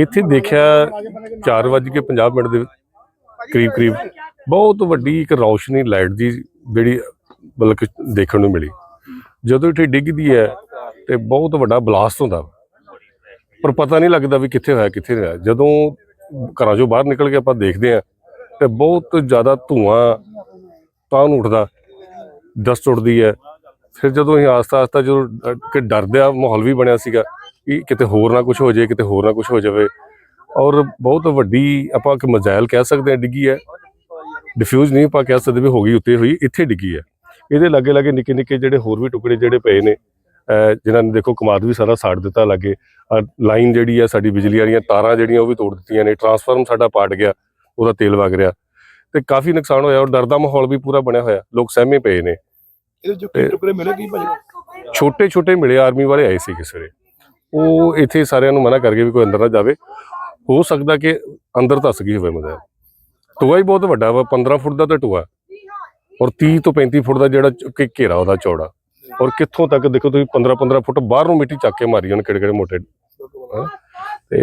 ਇੱਥੇ ਦੇਖਿਆ 4:50 ਮਿੰਟ ਦੇ ਕਰੀਬ ਕਰੀਬ ਬਹੁਤ ਵੱਡੀ ਇੱਕ ਰੌਸ਼ਨੀ ਲਾਈਟ ਦੀ ਜਿਹੜੀ ਮਤਲਬ ਕਿ ਦੇਖਣ ਨੂੰ ਮਿਲੀ। ਜਦੋਂ ਇੱਥੇ ਡਿੱਗਦੀ ਹੈ ਤੇ ਬਹੁਤ ਵੱਡਾ ਬਲਾਸਟ ਹੁੰਦਾ ਪਰ ਪਤਾ ਨਹੀਂ ਲੱਗਦਾ ਵੀ ਕਿੱਥੇ ਹੋਇਆ, ਕਿੱਥੇ ਨਹੀਂ ਹੋਇਆ। ਜਦੋਂ ਘਰਾਂ ਚੋਂ ਬਾਹਰ ਨਿਕਲ ਕੇ ਆਪਾਂ ਦੇਖਦੇ ਆ ਤੇ ਬਹੁਤ ਜ਼ਿਆਦਾ ਧੂਆਂ ਤਾਂ ਨੂੰ ਉੱਠਦਾ, ਡਸਟ ਉੱਡਦੀ ਹੈ। ਫਿਰ ਜਦੋਂ ਅਸੀਂ ਆਸਤਾ ਆਸਤਾ ਜਦੋਂ ਕਿ ਡਰਦਿਆ ਮਾਹੌਲ ਵੀ ਬਣਿਆ ਸੀਗਾ ਕਿ ਕਿਤੇ ਹੋਰ ਨਾ ਕੁਝ ਹੋ ਜਾਏ ਕਿਤੇ ਹੋਰ ਨਾ ਕੁਝ ਹੋ ਜਾਵੇ। ਔਰ ਬਹੁਤ ਵੱਡੀ ਆਪਾਂ ਕਿ ਮਜ਼ਾਇਲ ਕਹਿ ਸਕਦੇ ਹਾਂ ਡਿੱਗੀ ਹੈ। ਡਿਫਿਊਜ਼ ਨਹੀਂ ਆਪਾਂ ਕਹਿ ਸਕਦੇ ਵੀ ਹੋ ਗਈ ਉੱਤੇ ਹੋਈ ਇੱਥੇ ਡਿੱਗੀ ਹੈ। ਇਹਦੇ ਲਾਗੇ ਲਾਗੇ ਨਿੱਕੇ ਨਿੱਕੇ ਜਿਹੜੇ ਹੋਰ ਵੀ ਟੁਕੜੇ ਜਿਹੜੇ ਪਏ ਨੇ ਜਿਨ੍ਹਾਂ ਨੇ ਦੇਖੋ ਕਮਾਦ ਵੀ ਸਾਰਾ ਸਾੜ ਦਿੱਤਾ ਲਾਗੇ। ਲਾਈਨ ਜਿਹੜੀ ਹੈ ਸਾਡੀ ਬਿਜਲੀ ਵਾਲੀਆਂ ਤਾਰਾਂ ਜਿਹੜੀਆਂ ਉਹ ਵੀ ਤੋੜ ਦਿੱਤੀਆਂ ਨੇ। ਟਰਾਂਸਫਾਰਮ ਸਾਡਾ ਪਾਟ ਗਿਆ ਉਹਦਾ ਤੇਲ ਵਗ ਰਿਹਾ। ਤੇ ਕਾਫੀ ਨੁਕਸਾਨ ਹੋਇਆ ਔਰ ਡਰ ਦਾ ਮਾਹੌਲ ਵੀ ਪੂਰਾ ਬਣਿਆ ਹੋਇਆ। ਲੋਕ ਸਹਿਮੇ ਪਏ ਨੇ। ਇਹਦੇ ਜੋ ਕੀ ਟੁਕੜੇ ਮਿਲੇ ਕੀ ਭਾਜੀ? ਛੋਟੇ ਛੋਟੇ ਮਿਲੇ ਆਰਮੀ ਵਾਲੇ ਆਏ ਸੀ ਕਿਸੇ ਵੇਲੇ ਉਹ ਇੱਥੇ ਸਾਰਿਆਂ ਨੂੰ ਮਨਾ ਕਰਕੇ ਵੀ ਕੋਈ ਅੰਦਰ ਨਾ ਜਾਵੇ। ਹੋ ਸਕਦਾ ਕਿ ਅੰਦਰ ਧੱਸ ਗਈ ਹੋਵੇ ਮਜ਼ਾ ਟੋਆ ਹੀ ਬਹੁਤ ਵੱਡਾ ਵਾ 15 ਫੁੱਟ ਦਾ ਤਾਂ ਟੋਆ। ਔਰ 30 ਤੋਂ 35 ਫੁੱਟ ਦਾ ਜਿਹੜਾ ਕਿ ਘੇਰਾ ਉਹਦਾ ਚੌੜਾ। ਔਰ ਕਿੱਥੋਂ ਤੱਕ ਦੇਖੋ ਤੁਸੀਂ 15 15 ਫੁੱਟ ਬਾਹਰ ਨੂੰ ਮਿੱਟੀ ਚੱਕ ਕੇ ਮਾਰੀ ਜਾਣ ਕਿਹੜੇ ਕਿਹੜੇ ਮੋਟੇ। ਤੇ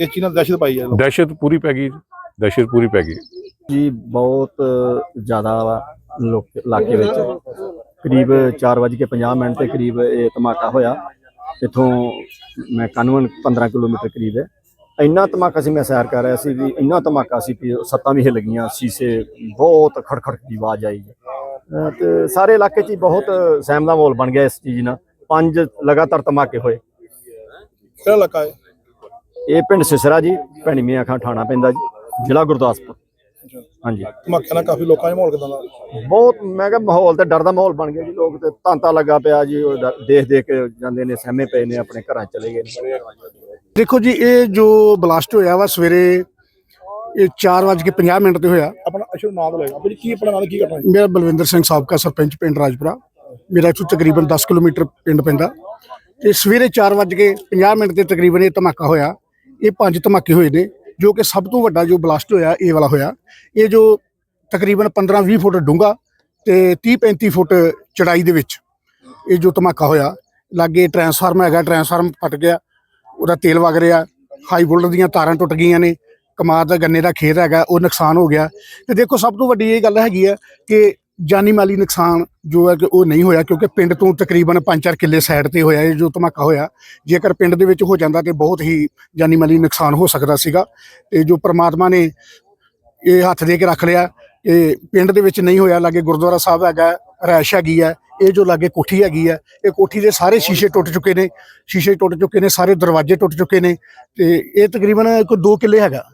ਇਹ ਚੀਜ਼ ਨਾਲ ਦਹਿਸ਼ਤ ਪਾਈ ਹੈ ਦਹਿਸ਼ਤ ਪੂਰੀ ਪੈ ਗਈ ਦਹਿਸ਼ਤ ਪੂਰੀ ਪੈ ਗਈ। ਜੀ ਬਹੁਤ ਜ਼ਿਆਦਾ ਵਾ ਲੋਕ ਇਲਾਕੇ ਵਿੱਚ। ਕਰੀਬ 4:50 ਮਿੰਟ ਦੇ ਕਰੀਬ ਇਹ ਧਮਾਕਾ ਹੋਇਆ। ਇੱਥੋਂ ਮੈਂ ਕਾਨੂੰਨ 15 ਕਿਲੋਮੀਟਰ ਕਰੀਬ ਹੈ। ਇੰਨਾ ਧਮਾਕਾ ਸੀ ਮੈਂ ਸੈਰ ਕਰ ਰਿਹਾ ਸੀ ਵੀ ਇੰਨਾ ਧਮਾਕਾ ਸੀ ਕਿ ਸੱਤਾਂ ਵੀ ਹਿੱਲ ਗਈਆਂ ਸ਼ੀਸ਼ੇ ਬਹੁਤ ਖੜਖੜ ਦੀ ਆਵਾਜ਼ ਆਈ। ਤੇ ਸਾਰੇ ਇਲਾਕੇ 'ਚ ਬਹੁਤ ਸਹਿਮ ਦਾ ਮਾਹੌਲ ਬਣ ਗਿਆ ਇਸ ਚੀਜ਼ ਨਾਲ। ਪੰਜ ਲਗਾਤਾਰ ਧਮਾਕੇ ਹੋਏ। ਕਿਹੜਾ ਇਲਾਕਾ ਹੈ? ਇਹ ਪਿੰਡ ਸਿਸਰਾ ਜੀ ਭੈਣੀ ਮੀਆਂ ਖਾਂ ਠਾਣਾ ਪੈਂਦਾ ਜੀ ਜ਼ਿਲ੍ਹਾ ਗੁਰਦਾਸਪੁਰ। ਹਾਂਜੀ। ਧਮਾਕਿਆਂ ਨਾਲ ਕਾਫੀ ਲੋਕਾਂ ਦੇ ਮਾਹੌਲ ਕਿਦਾਂ ਦਾ? ਬਹੁਤ ਮੈਂ ਕਿਹਾ ਮਾਹੌਲ ਤੇ ਡਰ ਦਾ ਮਾਹੌਲ ਬਣ ਗਿਆ ਜੀ ਲੋਕ ਤੇ ਤਾਂਤਾ ਲੱਗਾ ਪਿਆ ਜੀ ਉਹ ਡ- ਦੇਖ ਦੇਖ ਕੇ ਜਾਂਦੇ ਨੇ ਸਹਿਮੇ ਪਏ ਨੇ ਆਪਣੇ ਘਰਾਂ 'ਚ ਚਲੇ ਗਏ ਨੇ। ਦੇਖੋ ਜੀ ਇਹ ਜੋ ਬਲਾਸਟ ਹੋਇਆ ਵਾ ਸਵੇਰੇ ਇਹ 4:50 ਮਿੰਟ ਤੇ ਹੋਇਆ। ਆਪਣਾ ਅਸ਼ਰ ਨਾਮ ਲਏਗਾ ਭਾਜੀ ਕੀ ਆਪਣਾ ਨਾਲ ਕੀ ਕਰਨਾ ਹੈ ਮੇਰਾ ਬਲਵਿੰਦਰ ਸਿੰਘ ਸਾਬਕਾ ਸਰਪੰਚ ਪਿੰਡ ਰਾਜਪੁਰਾ। ਮੇਰਾ ਇੱਥੋਂ ਤਕਰੀਬਨ 10 ਕਿਲੋਮੀਟਰ ਪਿੰਡ ਪੈਂਦਾ। ਤੇ ਸਵੇਰੇ 4:50 ਮਿੰਟ ਤੇ ਤਕਰੀਬਨ ਇਹ ਧਮਾਕਾ ਹੋਇਆ। ਇਹ ਪੰਜ ਧਮਾਕੇ ਹੋਏ ਨੇ। ਜੋ ਕਿ ਸਭ ਤੋਂ ਵੱਡਾ ਜੋ ਬਲਾਸਟ ਹੋਇਆ, ਇਹ ਵਾਲਾ ਹੋਇਆ। ਇਹ ਜੋ ਤਕਰੀਬਨ 15-20 ਫੁੱਟ ਡੂੰਘਾ ਤੇ 30-35 ਫੁੱਟ ਚੜਾਈ ਦੇ ਵਿੱਚ ਇਹ ਜੋ ਧਮਾਕਾ ਹੋਇਆ, ਲਾਗੇ ਟਰਾਂਸਫਾਰਮ ਹੈਗਾ, ਟਰਾਂਸਫਾਰਮ ਫਟ ਗਿਆ, ਉਹਦਾ ਤੇਲ ਵਗ ਰਿਹਾ ਹਾਈ ਵੋਲਟ ਦੀਆਂ ਤਾਰਾਂ ਟੁੱਟ ਗਈਆਂ ਨੇ, ਕਮਾਦ ਦਾ ਗੰਨੇ ਦਾ ਖੇਤ ਹੈਗਾ, ਉਹ ਨੁਕਸਾਨ ਹੋ ਗਿਆ। ਤੇ ਦੇਖੋ, ਸਭ ਤੋਂ ਵੱਡੀ ਇਹ ਗੱਲ ਹੈਗੀ ਹੈ ਕਿ ਜਾਨੀ ਮਾਲੀ ਨੁਕਸਾਨ ਜੋ ਹੈ ਕਿ ਉਹ ਨਹੀਂ ਹੋਇਆ ਕਿਉਂਕਿ ਪਿੰਡ ਤੋਂ ਤਕਰੀਬਨ 5-4 ਕਿੱਲੇ ਸਾਈਡ ਤੇ ਹੋਇਆ ਇਹ ਜੋ ਧਮਾਕਾ ਹੋਇਆ। ਜੇਕਰ ਪਿੰਡ ਦੇ ਵਿੱਚ ਹੋ ਜਾਂਦਾ ਤੇ ਬਹੁਤ ਹੀ ਜਾਨੀ ਮਾਲੀ ਨੁਕਸਾਨ ਹੋ ਸਕਦਾ ਸੀਗਾ ਤੇ ਜੋ ਪ੍ਰਮਾਤਮਾ ਨੇ ਇਹ ਹੱਥ ਦੇ ਕੇ ਰੱਖ ਲਿਆ ਇਹ ਪਿੰਡ ਦੇ ਵਿੱਚ ਨਹੀਂ ਹੋਇਆ, ਲਾਗੇ ਗੁਰਦੁਆਰਾ ਸਾਹਿਬ ਹੈਗਾ, ਰੈਸ਼ ਹੈਗੀ ਹੈ, ਇਹ ਜੋ ਲਾਗੇ ਕੋਠੀ ਹੈਗੀ ਹੈ, ਇਹ ਕੋਠੀ ਦੇ ਸਾਰੇ ਸ਼ੀਸ਼ੇ ਟੁੱਟ ਚੁੱਕੇ ਨੇ, ਸ਼ੀਸ਼ੇ ਟੁੱਟ ਚੁੱਕੇ ਨੇ, ਸਾਰੇ ਦਰਵਾਜ਼ੇ ਟੁੱਟ ਚੁੱਕੇ ਨੇ ਤੇ ਇਹ ਤਕਰੀਬਨ ਕੋਈ 2 ਕਿੱਲੇ ਹੈਗਾ।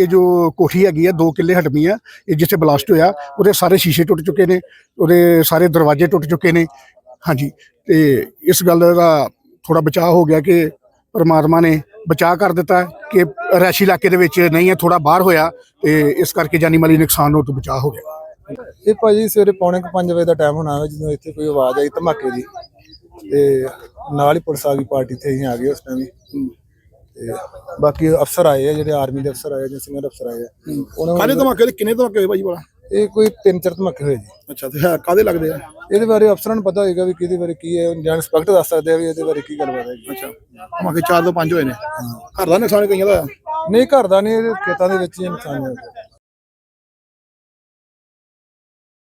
ਇਹ ਜੋ ਕੋਠੀ ਹੈਗੀ ਆ 2 ਕਿੱਲੇ ਹਟਮੀ ਆ, ਇਹ ਜਿੱਥੇ ਬਲਾਸਟ ਹੋਇਆ, ਉਹਦੇ ਸਾਰੇ ਸ਼ੀਸ਼ੇ ਟੁੱਟ ਚੁੱਕੇ ਨੇ, ਉਹਦੇ ਸਾਰੇ ਦਰਵਾਜ਼ੇ ਟੁੱਟ ਚੁੱਕੇ ਨੇ। ਹਾਂਜੀ, ਤੇ ਇਸ ਗੱਲ ਦਾ ਥੋੜਾ ਬਚਾਅ ਹੋ ਗਿਆ ਕਿ ਪਰਮਾਤਮਾ ਨੇ ਬਚਾਅ ਕਰ ਦਿੱਤਾ ਕਿ ਰੈਸ਼ੀ ਇਲਾਕੇ ਦੇ ਵਿੱਚ ਨਹੀਂ ਹੈ ਥੋੜਾ ਬਾਹਰ ਹੋਇਆ ਤੇ ਇਸ ਕਰਕੇ ਜਾਨੀ ਮਾਲੀ ਨੁਕਸਾਨ ਹੋਣ ਤੋਂ ਬਚਾਅ ਹੋ ਗਿਆ। ਇਹ ਭਾਜੀ ਸਵੇਰੇ ਪੌਣੇ 5 ਵਜੇ ਦਾ ਟਾਈਮ ਹੋਣਾ ਹੈ ਜਦੋਂ ਇੱਥੇ ਕੋਈ ਆਵਾਜ਼ ਆਈ ਧਮਾਕੇ ਦੀ, ਤੇ ਨਾਲ ਹੀ ਪੁਲਿਸ ਆ ਗਈ, ਪਾਰਟੀ ਤੇ ਅਸੀਂ ਆ ਗਏ ਉਸ ਟਾਈਮ ਤੇ ਬਾਕੀ ਅਫਸਰ ਆਏ ਆ ਜਿਹੜੇ ਆਰਮੀ ਦੇ ਅਫਸਰ ਆਏ ਜਾਂ ਸੀਨੀਅਰ ਅਫਸਰ ਆਏ ਆ। ਉਹਨਾਂ ਕਾਹਦੇ ਧਮਾਕੇ ਦੇ ਕਿੰਨੇ ਧਮਾਕੇ ਹੋਏ ਭਾਜੀ ਵਾਲਾ? ਇਹ ਕੋਈ ਤਿੰਨ ਚਾਰ ਧਮਾਕੇ ਹੋਏ ਜੀ। ਅੱਛਾ ਤੇ ਹੈ ਕਾਹਦੇ ਲੱਗਦੇ ਆ? ਇਹਦੇ ਬਾਰੇ ਅਫਸਰਾਂ ਨੂੰ ਪਤਾ ਹੋਏਗਾ ਵੀ ਕਿਹਦੇ ਬਾਰੇ ਕੀ ਹੈ ਜਾਂ ਇੰਸਪੈਕਟਰ ਦੱਸ ਸਕਦੇ ਆ ਵੀ ਇਹਦੇ ਬਾਰੇ ਕੀ ਗੱਲਬਾਤ ਹੈ ਜੀ। ਅੱਛਾ ਧਮਾਕੇ 4 ਤੋਂ 5 ਹੋਏ ਨੇ। ਘਰ ਦਾ ਨੁਕਸਾਨ ਕਈਆਂ ਦਾ ਹੋਇਆ। ਨਹੀਂ ਘਰ ਦਾ ਨਹੀਂ ਇਹਦੇ ਖੇਤਾਂ ਦੇ ਵਿੱਚ ਹੀ ਨੁਕਸਾਨ ਹੋਇਆ।